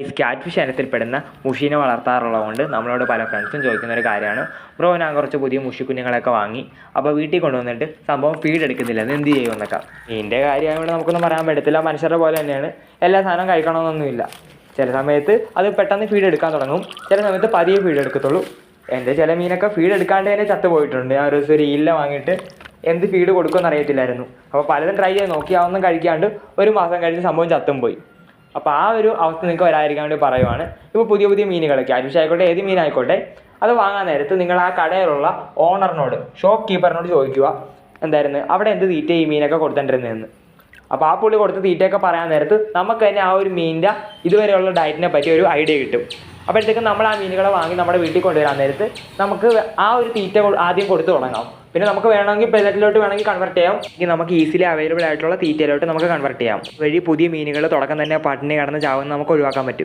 ഈ scat fish ഇനത്തിൽപ്പെടുന്ന മുഷീനെ വളർത്താറുള്ളതുകൊണ്ട് നമ്മളോട് പല ഫ്രണ്ട്സും ചോദിക്കുന്ന ഒരു കാര്യമാണ്. ബ്രോ ഞാൻ കുറച്ച് പുതിയ മുഷിക്കുഞ്ഞുങ്ങളൊക്കെ വാങ്ങി അപ്പോൾ വീട്ടിൽ കൊണ്ടുവന്നിട്ട് സംഭവം ഫീഡ് എടുക്കുന്നില്ല അത് എന്ത് ചെയ്യുമെന്നൊക്കെ ഇതിന്റെ കാര്യമായതുകൊണ്ട് നമുക്കൊന്നും പറയാൻ പറ്റത്തില്ല. മനുഷ്യരുടെ പോലെ തന്നെയാണ്. എല്ലാ സാധനവും കഴിക്കണമെന്നൊന്നുമില്ല. ചില സമയത്ത് അത് പെട്ടെന്ന് ഫീഡ് എടുക്കാൻ തുടങ്ങും. ചില സമയത്ത് പതിയെ ഫീഡ് എടുക്കത്തുള്ളൂ. എന്റെ ചില മീനൊക്കെ ഫീഡ് എടുക്കാണ്ട് തന്നെ ചത്തു പോയിട്ടുണ്ട് ഞാൻ ഒരു ദിവസം ഒരു ഈലിനെ വാങ്ങിയിട്ട് എന്ത് ഫീഡ് കൊടുക്കുമെന്ന് അറിയത്തില്ലായിരുന്നു. അപ്പോൾ പലതും ട്രൈ ചെയ്ത് നോക്കി അതൊന്നും കഴിക്കാണ്ട് ഒരു മാസം കഴിഞ്ഞ് സംഭവം ചത്തും പോയി. അപ്പോൾ ആ ഒരു അവസ്ഥ നിങ്ങൾക്ക് വരാതിരിക്കാൻ വേണ്ടി പറയുവാണ്. ഇപ്പോൾ പുതിയ പുതിയ മീനുകളൊക്കെ ക്യാറ്റ്ഫിഷ് ആയിക്കോട്ടെ ഏത് മീനായിക്കോട്ടെ അത് വാങ്ങാൻ നേരത്ത് നിങ്ങൾ ആ കടയിലുള്ള ഓണറിനോട് ഷോപ്പ് കീപ്പറിനോട് ചോദിക്കുക എന്തായിരുന്നു അവിടെ എന്ത് തീറ്റ ഈ മീനൊക്കെ കൊടുത്തിട്ടുണ്ടെന്ന്. അപ്പോൾ ആ പുള്ളി കൊടുത്ത തീറ്റയൊക്കെ പറയാൻ നേരത്ത് നമുക്ക് തന്നെ ആ ഒരു മീനിന്റെ ഇതുവരെയുള്ള ഡയറ്റിനെ പറ്റി ഒരു ഐഡിയ കിട്ടും. അപ്പോഴത്തേക്കും നമ്മൾ ആ മീനുകളെ വാങ്ങി നമ്മുടെ വീട്ടിൽ കൊണ്ടുവരാൻ നേരത്ത് നമുക്ക് ആ ഒരു തീറ്റ ആദ്യം കൊടുത്തു തുടങ്ങാം. പിന്നെ നമുക്ക് വേണമെങ്കിൽ പെല്ലറ്റിലോട്ട് വേണമെങ്കിൽ കൺവെർട്ട് ചെയ്യാം. ഇനി നമുക്ക് ഈസിലി അവൈലബിൾ ആയിട്ടുള്ള തീറ്റയിലോട്ട് നമുക്ക് കൺവെർട്ട് ചെയ്യാം. വഴി പുതിയ മീനുകൾ തുടക്കം തന്നെ പട്ടിണി കിടന്ന് ചാവുന്ന നമുക്ക് ഒഴിവാക്കാൻ പറ്റും.